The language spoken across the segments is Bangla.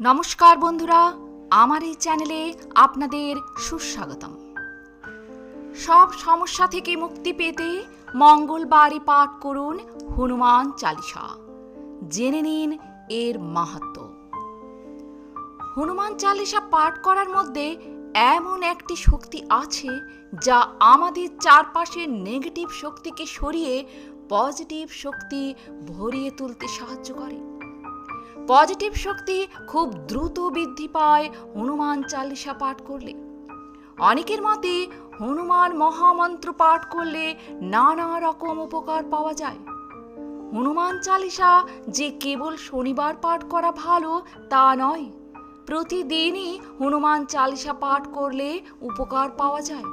নমস্কার বন্ধুরা, আমার এই চ্যানেলে আপনাদের সুস্বাগতম। সব সমস্যা থেকে মুক্তি পেতে মঙ্গলবারই পাঠ করুন হনুমান চালিসা। জেনে নিন এর মাহাত্ম। হনুমান চালিসা পাঠ করার মধ্যে এমন একটি শক্তি আছে যা আমাদের চারপাশের নেগেটিভ শক্তিকে সরিয়ে পজিটিভ শক্তি ভরিয়ে তুলতে সাহায্য করে। পজিটিভ শক্তি খুব দ্রুত বৃদ্ধি পায় হনুমান চালিসা পাঠ করলে। অনেকের মতে হনুমান মহামন্ত্র পাঠ করলে নানা রকম উপকার পাওয়া যায়। হনুমান চালিসা যে কেবল শনিবার পাঠ করা ভালো তা নয়, প্রতিদিনই হনুমান চালিসা পাঠ করলে উপকার পাওয়া যায়।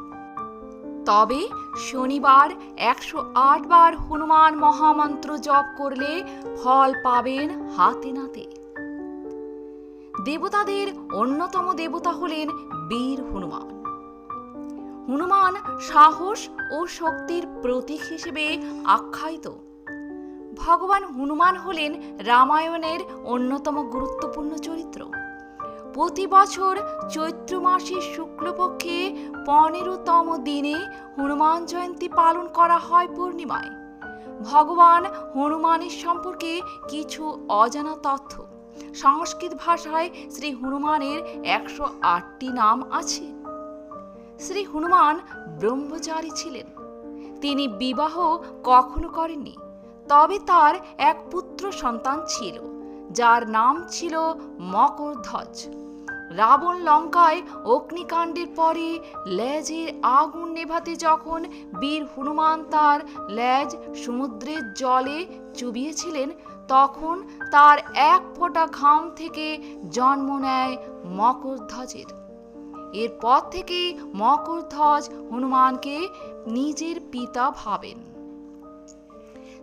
তবে শনিবার একশো বার হনুমান মহামন্ত্র জপ করলে ফল পাবেন হাতে নাতে। দেবতাদের অন্যতম দেবতা হলেন বীর হনুমান। হনুমান সাহস ও শক্তির প্রতীক হিসেবে আখ্যায়িত। ভগবান হনুমান হলেন রামায়ণের অন্যতম গুরুত্বপূর্ণ চরিত্র। প্রতি বছর চৈত্র মাসের শুক্লপক্ষে পনেরোতম দিনে হনুমান জয়ন্তী পালন করা হয় পূর্ণিমায়। ভগবান হনুমানের সম্পর্কে কিছু অজানা তথ্য। সংস্কৃত ভাষায় শ্রী হনুমানের একশো আটটি নাম আছে। শ্রী হনুমান ব্রহ্মচারী ছিলেন। তিনি বিবাহ কখনো করেননি, তবে তার এক পুত্র সন্তান ছিল। যার নাম ছিল মকরধ্বজ রাবণ লঙ্কায় অগ্নিকাণ্ডের পরে লেজের আগুন নেভাতে যখন বীর হনুমান তার লেজ সমুদ্রের জলে চুবিয়েছিলেন, তখন তার এক ফোঁটা ঘাম থেকে জন্ম নেয় মকরধ্বজের এরপর থেকে মকরধ্বজ হনুমানকে নিজের পিতা ভাবেন।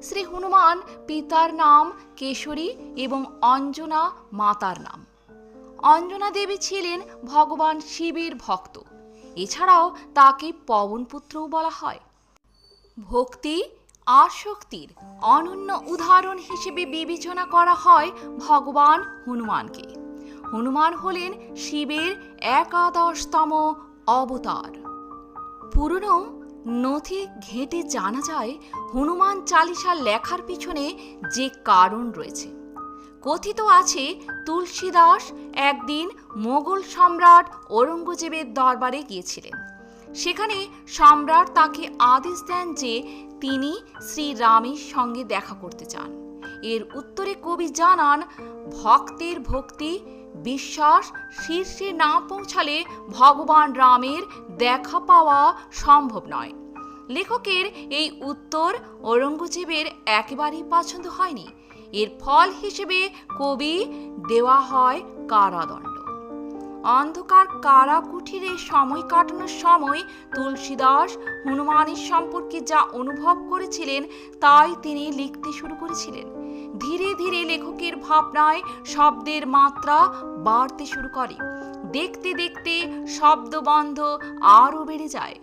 শ্রী হনুমান পিতার নাম কেশরী এবং অঞ্জনা মাতার নাম। অঞ্জনা দেবী ছিলেন ভগবান শিবের ভক্ত। এছাড়াও তাকে পবনপুত্রও বলা হয়। ভক্তি আসক্তির অনন্য উদাহরণ হিসেবে বিবেচনা করা হয় ভগবান হনুমানকে। হনুমান হলেন শিবের একাদশতম অবতার। পুরনো নথি ঘেঁটে জানা যায় হনুমান চালিসা লেখার পিছনে যে কারণ রয়েছে। কথিত আছে, তুলসীদাস একদিন মোগল সম্রাট ঔরঙ্গজেবের দরবারে গিয়েছিলেন। সেখানে সম্রাট তাকে আদেশ দেন যে তিনি শ্রীরামের সঙ্গে দেখা করতে চান। এর উত্তরে কবি জানান, ভক্তের ভক্তি বিশ্বাস শীর্ষে না পৌঁছালে ভগবান রামের দেখা পাওয়া সম্ভব নয়। লেখকের এই উত্তর ঔরঙ্গজেবের একেবারেই পছন্দ হয়নি। এর ফল হিসেবে কবি দেওয়া হয় কারাদণ্ড। অন্ধকার কারা কুঠিরে সময় কাটানোর সময় তুলসীদাস হনুমানের সম্পর্কে যা অনুভব করেছিলেন, তাই তিনি লিখতে শুরু করেছিলেন। ধীরে ধীরে লেখকের ভাবনায় শব্দের মাত্রা বাড়তে শুরু করে। দেখতে দেখতে শব্দবন্ধ আরও বেড়ে যায়।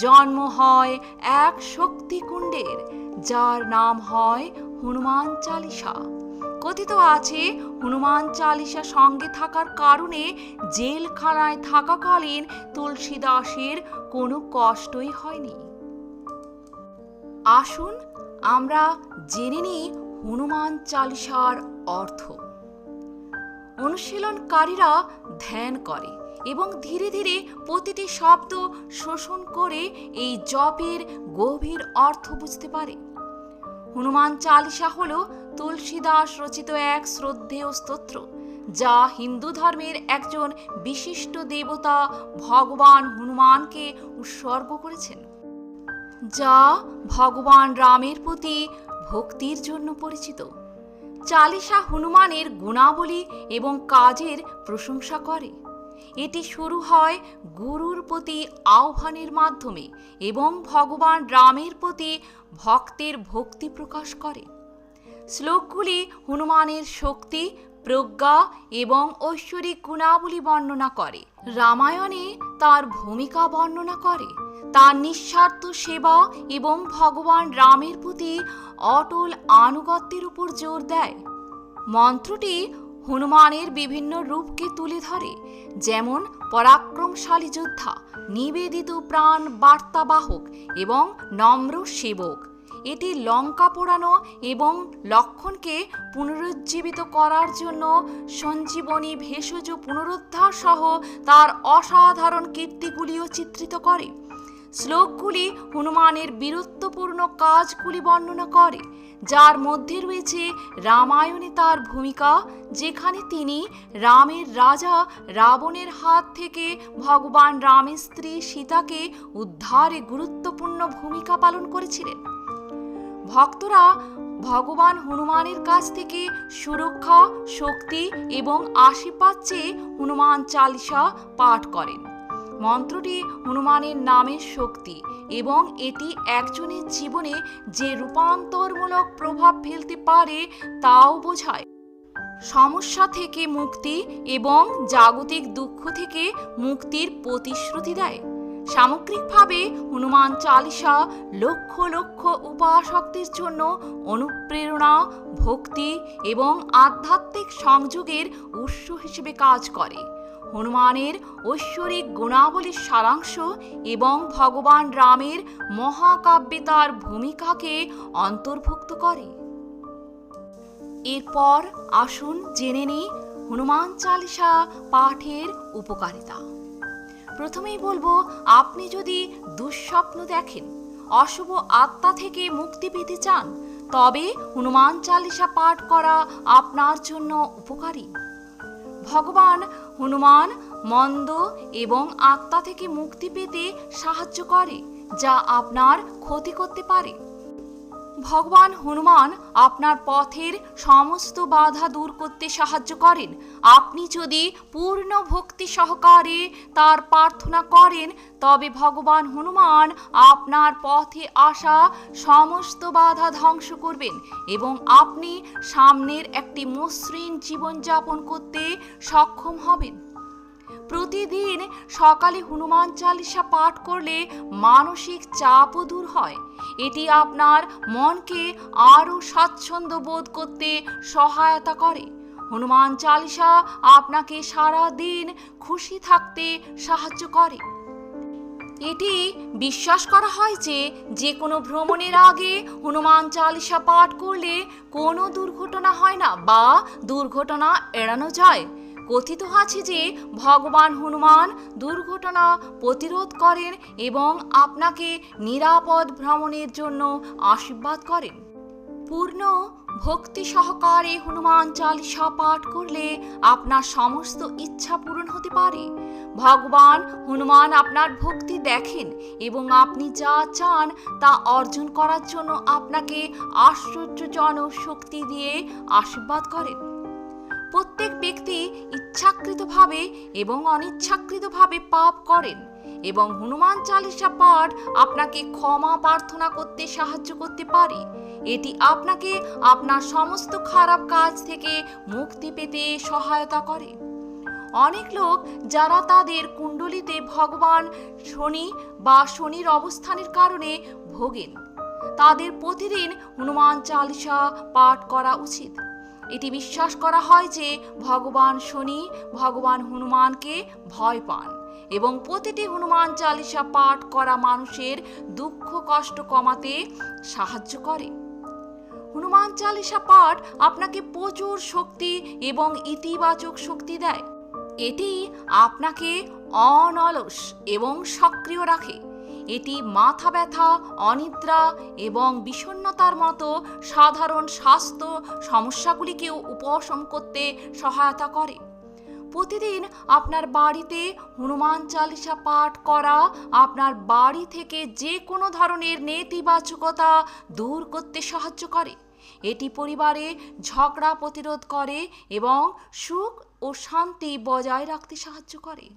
জন্ম হয় এক শক্তিকুণ্ডের, যার নাম হয় হনুমান চালিসা। কথিত আছে, হনুমান চালিসা সঙ্গে থাকার কারণে জেলখানায় থাকাকালীন তুলসীদাসের কোনো কষ্টই হয়নি। আসুন আমরা জেনে নিই হনুমান চালিসার অর্থ। অনুশীলনকারীরা ধ্যান করে এবং ধীরে ধীরে প্রতিটি শব্দ শোষণ করে এই জপের গভীর অর্থ বুঝতে পারে। হনুমান চালিসা হল তুলসীদাস রচিত এক শ্রদ্ধেয় স্তোত্র, যা হিন্দু ধর্মের একজন বিশিষ্ট দেবতা ভগবান হনুমানকে উৎসর্গ করেছেন, যা ভগবান রামের প্রতি ভক্তির জন্য পরিচিত। চালিসা হনুমানের গুণাবলী এবং কাজের প্রশংসা করে। এটি শুরু হয় গুরুর প্রতি আহ্বানের মাধ্যমে এবং ভগবান রামের প্রতি ভক্তের ভক্তি প্রকাশ করে। শ্লোকগুলি হনুমানের শক্তি প্রজ্ঞা এবং ঐশ্বরিক গুণাবলী বর্ণনা করে। রামায়ণে তার ভূমিকা বর্ণনা করে। তার নিঃস্বার্থ সেবা এবং ভগবান রামের প্রতি অটল আনুগত্যের উপর জোর দেয়। মন্ত্রটি হনুমানের বিভিন্ন রূপকে তুলে ধরে, যেমন পরাক্রমশালী যোদ্ধা, নিবেদিত প্রাণ বার্তাবাহক এবং নম্র সেবক। এটি লঙ্কা পোড়ানো এবং লক্ষণকে পুনরুজ্জীবিত করার জন্য সঞ্জীবনী ভেষজ পুনরুদ্ধার সহ তার অসাধারণ কীর্তিগুলিও চিত্রিত করে। শ্লোকগুলি হনুমানের বীরত্বপূর্ণ কাজগুলি বর্ণনা করে, যার মধ্যে রয়েছে রামায়ণে তার ভূমিকা, যেখানে তিনি রামের রাজা রাবণের হাত থেকে ভগবান রামের স্ত্রী সীতাকে উদ্ধারে গুরুত্বপূর্ণ ভূমিকা পালন করেছিলেন। ভক্তরা ভগবান হনুমানের কাছ থেকে সুরক্ষা, শক্তি এবং আশীর্বাদ চেয়ে হনুমান চালিসা পাঠ করেন। মন্ত্রটি হনুমানের নামের শক্তি এবং এটি একজনের জীবনে যে রূপান্তরমূলক প্রভাব ফেলতে পারে তাও বোঝায়। সমস্যা থেকে মুক্তি এবং জাগতিক দুঃখ থেকে মুক্তির প্রতিশ্রুতি দেয়। সামগ্রিকভাবে হনুমান চালিসা লক্ষ লক্ষ উপাসকদের জন্য অনুপ্রেরণা, ভক্তি এবং আধ্যাত্মিক সংযোগের উৎস হিসেবে কাজ করে। হনুমানের ঐশ্বরিক গুণাবলীর সারাংশ এবং ভগবান রামের মহাকাব্যে তার ভূমিকাকে অন্তর্ভুক্ত করে। এরপর আসুন জেনে নিই হনুমান চালিসা পাঠের উপকারিতা। প্রথমেই বলব, আপনি যদি দুঃস্বপ্ন দেখেন, অশুভ আত্মা থেকে মুক্তি পেতে চান, তবে হনুমান চালিসা পাঠ করা আপনার জন্য উপকারী। ভগবান হনুমান মন্দ এবং আত্মা থেকে মুক্তি পেতে সাহায্য করে, যা আপনার ক্ষতি করতে পারে। ভগবান হনুমান আপনার পথের সমস্ত বাধা দূর করতে সাহায্য করেন। আপনি যদি পূর্ণ ভক্তি সহকারে তার প্রার্থনা করেন, তবে ভগবান হনুমান আপনার পথে আসা সমস্ত বাধা ধ্বংস করবেন এবং আপনি সামনের একটি মসৃণ জীবনযাপন করতে সক্ষম হবেন। প্রতিদিন সকালে হনুমান চালিসা পাঠ করলে মানসিক চাপও দূর হয়। এটি আপনার মনকে আরও স্বাচ্ছন্দ্য বোধ করতে সহায়তা করে। হনুমান চালিসা আপনাকে সারা দিন খুশি থাকতে সাহায্য করে। এটি বিশ্বাস করা হয় যে যে কোনো ভ্রমণের আগে হনুমান চালিসা পাঠ করলে কোনো দুর্ঘটনা হয় না বা দুর্ঘটনা এড়ানো যায়। কথিত আছে যে ভগবান হনুমান দুর্ঘটনা প্রতিরোধ করেন এবং আপনাকে নিরাপদ ভ্রমণের জন্য আশীর্বাদ করেন। পূর্ণ ভক্তি সহকারে হনুমান চালিসা পাঠ করলে আপনার সমস্ত ইচ্ছা পূরণ হতে পারে। ভগবান হনুমান আপনার ভক্তি দেখেন এবং আপনি যা চান তা অর্জন করার জন্য আপনাকে আশ্চর্যজনক শক্তি দিয়ে আশীর্বাদ করেন। প্রত্যেক ব্যক্তি ইচ্ছাকৃতভাবে এবং অনিচ্ছাকৃতভাবে পাপ করেন এবং হনুমান চালিসা পাঠ আপনাকে ক্ষমা প্রার্থনা করতে সাহায্য করতে পারে। এটি আপনাকে আপনার সমস্ত খারাপ কাজ থেকে মুক্তি পেতে সহায়তা করে। অনেক লোক যারা তাদের কুণ্ডলিতে ভগবান শনি বা শনির অবস্থানের কারণে ভোগেন, তাদের প্রতিদিন হনুমান চালিসা পাঠ করা উচিত। এটি বিশ্বাস করা হয় যে ভগবান শনি, ভগবান হনুমানকে ভয় পান এবং প্রতিটি হনুমান চালিসা পাঠ করা মানুষের দুঃখ, কষ্ট কমাতে সাহায্য করে। হনুমান চালিসা পাঠ আপনাকে প্রচুর শক্তি এবং ইতিবাচক শক্তি দেয়। এটি আপনাকে অনলস এবং সক্রিয় রাখে। এটি মাথা ব্যথা, অনিদ্রা এবং বিষণ্ণতার মতো সাধারণ স্বাস্থ্য সমস্যাগুলিকেও উপশম করতে সহায়তা করে। প্রতিদিন আপনার বাড়িতে হনুমান চালিসা পাঠ করা, আপনার বাড়ি থেকে যে কোনো ধরনের নেতিবাচকতা দূর করতে সাহায্য করে। এটি পরিবারে ঝগড়া প্রতিরোধ করে এবং সুখ ও শান্তি বজায় রাখতে সাহায্য করে।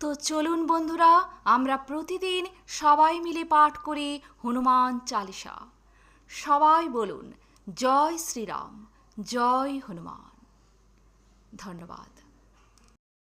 তো চলুন বন্ধুরা, আমরা প্রতিদিন সবাই মিলে পাঠ করি হনুমান চালিসা সবাই বলুন, জয় শ্রীরাম, জয় হনুমান। ধন্যবাদ।